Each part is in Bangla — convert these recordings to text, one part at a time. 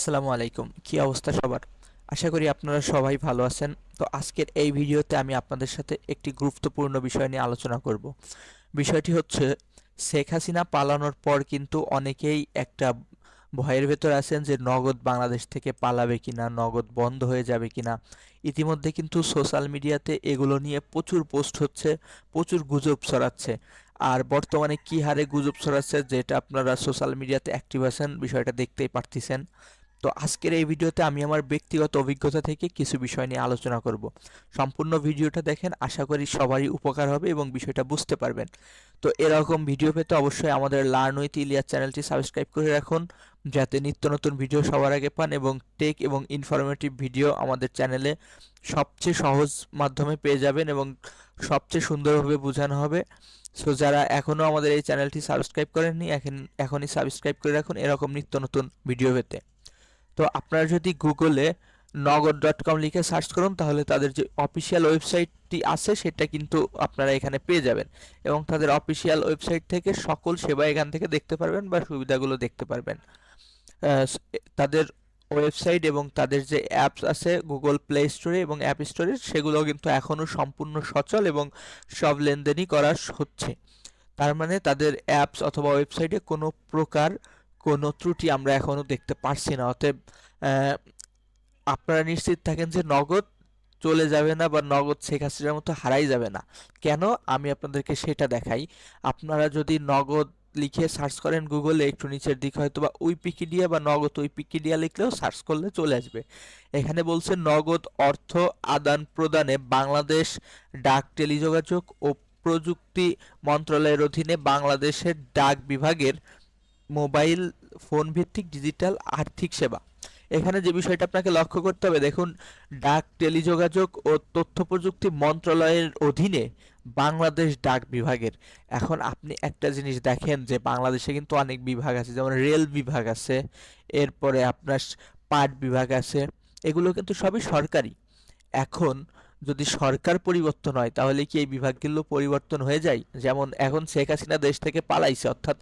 আসসালামু আলাইকুম। কি অবস্থা সবার? আশা করি আপনারা সবাই ভালো আছেন। তো আজকের এই ভিডিওতে আমি আপনাদের সাথে একটি গুরুত্বপূর্ণ বিষয় নিয়ে আলোচনা করব। বিষয়টি হচ্ছে, শেখ হাসিনা পালানোর পর কিন্তু অনেকেই একটা ভয়ের ভেতর আছেন যে নগদ বাংলাদেশ থেকে পালাবে কিনা, নগদ বন্ধ হয়ে যাবে কিনা। ইতিমধ্যে কিন্তু সোশ্যাল মিডিয়াতে এগুলো নিয়ে প্রচুর পোস্ট হচ্ছে, প্রচুর গুজব ছড়াচ্ছে। আর বর্তমানে কি হারে গুজব ছড়াচ্ছে, যেটা আপনারা সোশ্যাল মিডিয়াতে অ্যাক্টিভ আছেন, বিষয়টা দেখতেই পারতেছেন। তো আজকের এই ভিডিওতে আমি আমার ব্যক্তিগত অভিজ্ঞতা থেকে কিছু বিষয় নিয়ে আলোচনা করব। সম্পূর্ণ ভিডিওটা দেখেন, আশা করি সবারই উপকার হবে এবং বিষয়টা বুঝতে পারবেন। তো এরকম ভিডিও পেতে অবশ্যই আমাদের লার্ন উইথ ইলিয়াস চ্যানেলটি সাবস্ক্রাইব করে রাখুন, যাতে নিত্য নতুন ভিডিও সবার আগে পান এবং টেক এবং ইনফরমেটিভ ভিডিও আমাদের চ্যানেলে সবচেয়ে সহজ মাধ্যমে পেয়ে যাবেন এবং সবচেয়ে সুন্দরভাবে বোঝানো হবে। সো যারা এখনও আমাদের এই চ্যানেলটি সাবস্ক্রাইব করেননি, এখন, এখনই সাবস্ক্রাইব করে রাখুন এরকম নিত্য নতুন ভিডিও পেতে। তো আপনারা যদি গুগলে নগদ ডট কম লিখে সার্চ করুন, তাহলে তাদের যে অফিসিয়াল ওয়েবসাইটটি আছে, সেটা কিন্তু আপনারা এখানে পেয়ে যাবেন। এবং তাদের অফিসিয়াল ওয়েবসাইট থেকে সকল সেবা এখান থেকে দেখতে পারবেন বা সুবিধাগুলো দেখতে পারবেন। তাদের ওয়েবসাইট এবং তাদের যে অ্যাপস আছে, গুগল প্লে স্টোরে এবং অ্যাপ স্টোরে সেগুলো কিন্তু এখনও সম্পূর্ণ সচল এবং সব লেনদেনই করা হচ্ছে। তার মানে তাদের অ্যাপস অথবা ওয়েবসাইটে কোনো প্রকার কোনো ত্রুটি আমরা এখনও দেখতে পারছি না। অতএব আপনারা নিশ্চিত থাকেন যে নগদ চলে যাবে না বা নগদ শেখ হাসিনার মতো হারাই যাবে না। কেন? আমি আপনাদেরকে সেটা দেখাই। আপনারা যদি নগদ লিখে সার্চ করেন গুগলে, একটু নিচের দিকে হয়তো বা উইকিপিডিয়া বা নগদ উইকিপিডিয়া লিখলেও সার্চ করলে চলে আসবে। এখানে বলছে, নগদ অর্থ আদান প্রদানে বাংলাদেশ ডাক টেলিযোগাযোগ ও প্রযুক্তি মন্ত্রণালয়ের অধীনে বাংলাদেশের ডাক বিভাগের মোবাইল ফোন ভিত্তিক ডিজিটাল আর্থিক সেবা। এখানে যে বিষয়টা আপনাকে লক্ষ্য করতে হবে, দেখুন, ডাক টেলিযোগাযোগ ও তথ্য প্রযুক্তি মন্ত্রণালয়ের অধীনে বাংলাদেশ ডাক বিভাগের। এখন আপনি একটা জিনিস দেখেন যে, বাংলাদেশে কিন্তু অনেক বিভাগ আছে, যেমন রেল বিভাগ আছে, এরপরে আপনার পাট বিভাগ আছে, এগুলো কিন্তু সবই সরকারি। এখন যদি সরকার পরিবর্তন হয়, তাহলে কি এই বিভাগগুলো পরিবর্তন হয়ে যায়? যেমন এখন শেখ হাসিনা দেশ থেকে পালাইছে, অর্থাৎ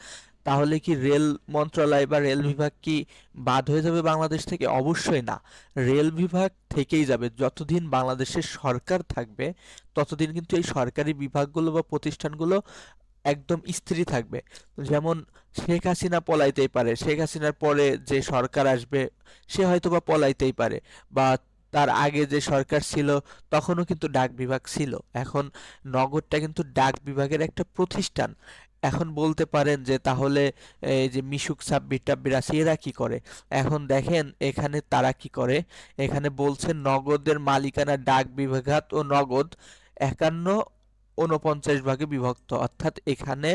তাহলে কি রেল মন্ত্রণালয় বা রেল বিভাগ কি বাদ হয়ে যাবে বাংলাদেশ থেকে? অবশ্যই না। রেল বিভাগ থেকেই যাবে। যতদিন বাংলাদেশের সরকার থাকবে, ততদিন কিন্তু এই সরকারি বিভাগগুলো বা প্রতিষ্ঠানগুলো একদম স্থিরই থাকবে। যেমন শেখ হাসিনা পলাইতেই পারে। শেখ হাসিনার পরে যে সরকার আসবে, সে হয়তো বা পলাইতেই পারে বা তার আগে যে সরকার ছিল, তখনও কিন্তু ডাক বিভাগ ছিল। এখন নগরটা কিন্তু ডাক বিভাগের একটা প্রতিষ্ঠান। এখন বলতে পারেন যে তাহলে এই যে মিশুক সাব্বির টাব্বির আছে, এরা কি করে? এখন দেখেন এখানে তারা কি করে? এখানে বলছে নগদের মালিকানা ডাক বিভাগাত ও নগদ একান্ন উনপঞ্চাশ ভাগে বিভক্ত। অর্থাৎ এখানে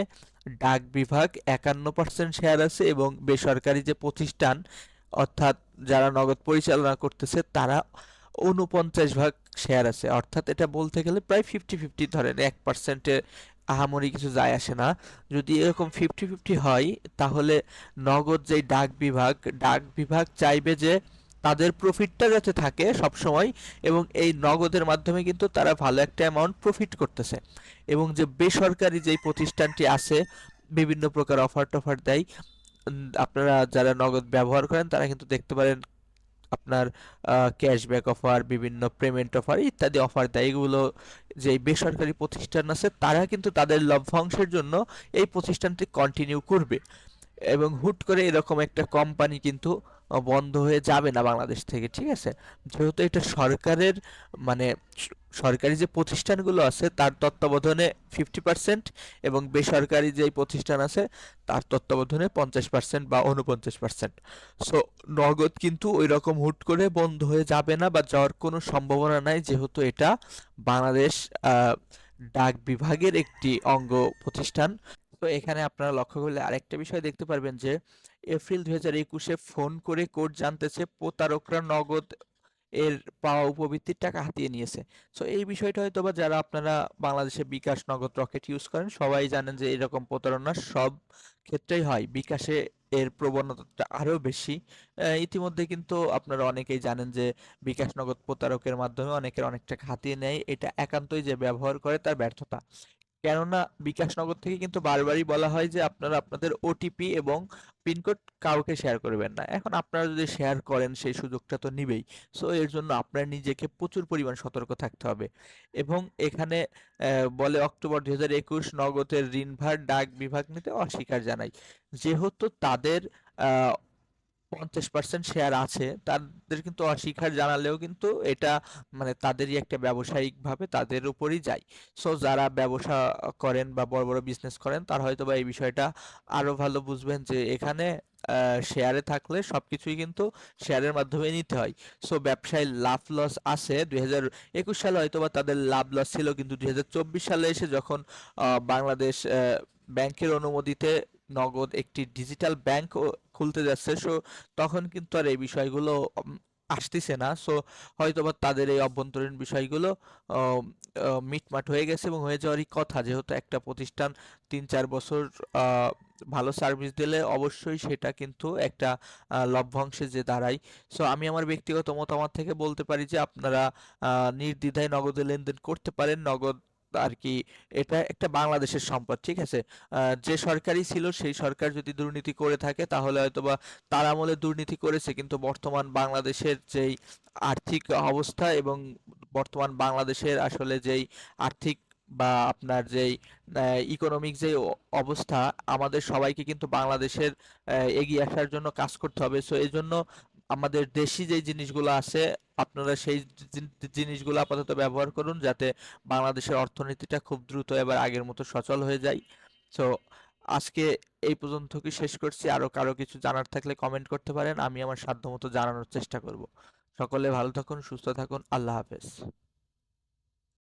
ডাক বিভাগ একান্ন পার্সেন্ট শেয়ার আছে এবং বেসরকারি যে প্রতিষ্ঠান, অর্থাৎ যারা নগদ পরিচালনা করতেছে, তারা উনপঞ্চাশ ভাগ শেয়ার আছে। অর্থাৎ এটা বলতে গেলে প্রায় ফিফটি ফিফটি ধরেন, এক পার্সেন্টে আহামরি কিছু যায় আসে না। যদি এরকম ফিফটি ফিফটি হয়, তাহলে নগদ যেই ডাক বিভাগ ডাক বিভাগ চাইবে যে তাদের প্রফিটটা যাতে থাকে সব সময় এবং এই নগদের মাধ্যমে কিন্তু তারা ভালো একটা অ্যামাউন্ট প্রফিট করতেছে। এবং যে বেসরকারি যেই প্রতিষ্ঠানটি আছে, বিভিন্ন প্রকার অফার টফার দেয় আপনারা যারা নগদ ব্যবহার করেন, তারা কিন্তু দেখতে পারেন আপনার ক্যাশব্যাক অফার বিভিন্ন পেমেন্ট অফার ইত্যাদি অফার দেয়। এগুলো যে বেসরকারি প্রতিষ্ঠান আছে, তারা কিন্তু তাদের লভ্যাংশের জন্য এই প্রতিষ্ঠানটি কন্টিনিউ করবে। এবং হুট করে এরকম একটা কোম্পানি কিন্তু বন্ধ হয়ে যাবে না বাংলাদেশ থেকে, ঠিক আছে? যেহেতু এটা সরকারের মানে সরকারি যে প্রতিষ্ঠানগুলো আছে, তার তত্ত্বাবধানে ফিফটি পার্সেন্ট এবং বেসরকারি যে প্রতিষ্ঠান আছে, তার তত্ত্বাবধানে পঞ্চাশ পার্সেন্ট বা উনপঞ্চাশ পার্সেন্ট সো নগদ কিন্তু ওই রকম হুট করে বন্ধ হয়ে যাবে না বা যাওয়ার কোনো সম্ভাবনা নাই, যেহেতু এটা বাংলাদেশ ডাক বিভাগের একটি অঙ্গ প্রতিষ্ঠান। তো এখানে আপনারা লক্ষ্য করলে আরেকটা বিষয় দেখতে পারবেন যে এপ্রিল দুই হাজার একুশে ফোন করে কোর্ট জানতেছে প্রতারকরা নগদ এর পাওয়া উপবৃত্তির টাকা হাতিয়ে নিয়েছে। সো এই বিষয়টা হয়তো বা যারা আপনারা বাংলাদেশে বিকাশ নগদ রকেট ইউজ করেন, সবাই জানেন যে এরকম প্রতারণা সব ক্ষেত্রেই হয়। বিকাশে এর প্রবণতাটা আরও বেশি। ইতিমধ্যে কিন্তু আপনারা অনেকেই জানেন যে বিকাশ নগদ প্রতারকের মাধ্যমে অনেকের অনেক টাকা হাতিয়ে নেয়। এটা একান্তই যে ব্যবহার করে তার ব্যর্থতা। কেননা বিকাশনগর থেকে কিন্তু বারবারই বলা হয় যে আপনারা আপনাদের ওটিপি এবং পিনকোড কাউকে শেয়ার করবেন না। এখন আপনারা যদি শেয়ার করেন, সেই সুযোগটা তো নিবেই। সো এর জন্য আপনার নিজেকে প্রচুর পরিমাণ সতর্ক থাকতে হবে। এবং এখানে বলে অক্টোবর দুই হাজার একুশ নগদের ঋণভার ডাক বিভাগ নিতে অস্বীকার জানাই। যেহেতু তাদের পঞ্চাশ পার্সেন্ট শেয়ার আছে, তাদের কিন্তু অস্বীকার জানালেও কিন্তু এটা মানে তাদেরই একটা ব্যবসায়িক ভাবে তাদের উপরই যায়। সো যারা ব্যবসা করেন বা বড় বড় বিজনেস করেন, তারা হয়তো বা এই বিষয়টা আরও ভালো বুঝবেন যে এখানে শেয়ারে থাকলে সব কিছুই কিন্তু শেয়ারের মাধ্যমে নিতে হয়। সো ব্যবসায় লাভ লস আছে, দুই একুশ সালে হয়তো বা তাদের লাভ লস ছিল, কিন্তু দুই হাজার চব্বিশ সালে এসে যখন বাংলাদেশ ব্যাংকের অনুমতিতে নগদ একটি ডিজিটাল ব্যাংক খুলতে যাচ্ছে। সো তখন কিন্তু আর এই বিষয়গুলো আসতেছে না। সো হয়তোবা তাদের এই অভ্যন্তরীণ বিষয়গুলো মিটমাট হয়ে গেছে এবং হয়ে যাওয়ারই কথা। যেহেতু একটা প্রতিষ্ঠান তিন চার বছর ভালো সার্ভিস দিলে অবশ্যই সেটা কিন্তু একটা লভ্যাংশে যে দাঁড়ায়। সো আমি আমার ব্যক্তিগত মতামত থেকে বলতে পারি যে আপনারা নির্দ্বিধায় নগদে লেনদেন করতে পারেন। নগদ আর কি এটা একটা বাংলাদেশের সম্পদ, ঠিক আছে? যে সরকারই ছিল, সেই সরকার যদি দুর্নীতি করে থাকে, তাহলে হয়তোবা তার আমলে দুর্নীতি করেছে, কিন্তু বর্তমান বাংলাদেশের যেই আর্থিক অবস্থা এবং বর্তমান বাংলাদেশের আসলে যেই আর্থিক বা আপনার যেই ইকোনমিক যে অবস্থা, আমাদের সবাইকে কিন্তু বাংলাদেশের এগিয়ে আসার জন্য কাজ করতে হবে। সো এই জন্য আমাদের দেশি যে জিনিসগুলো আছে, আপনারা সেই জিনিসগুলো আপাতত ব্যবহার করুন যাতে বাংলাদেশের অর্থনীতিটা খুব দ্রুত এবার আগের মতো সচল হয়ে যায়। সো আজকে এই পর্যন্ত কি শেষ করছি? আরও কারও কিছু জানার থাকলে কমেন্ট করতে পারেন। আমি আমার সাধ্যমতো জানানোর চেষ্টা করব। সকলে ভালো থাকুন, সুস্থ থাকুন। আল্লাহ হাফেজ।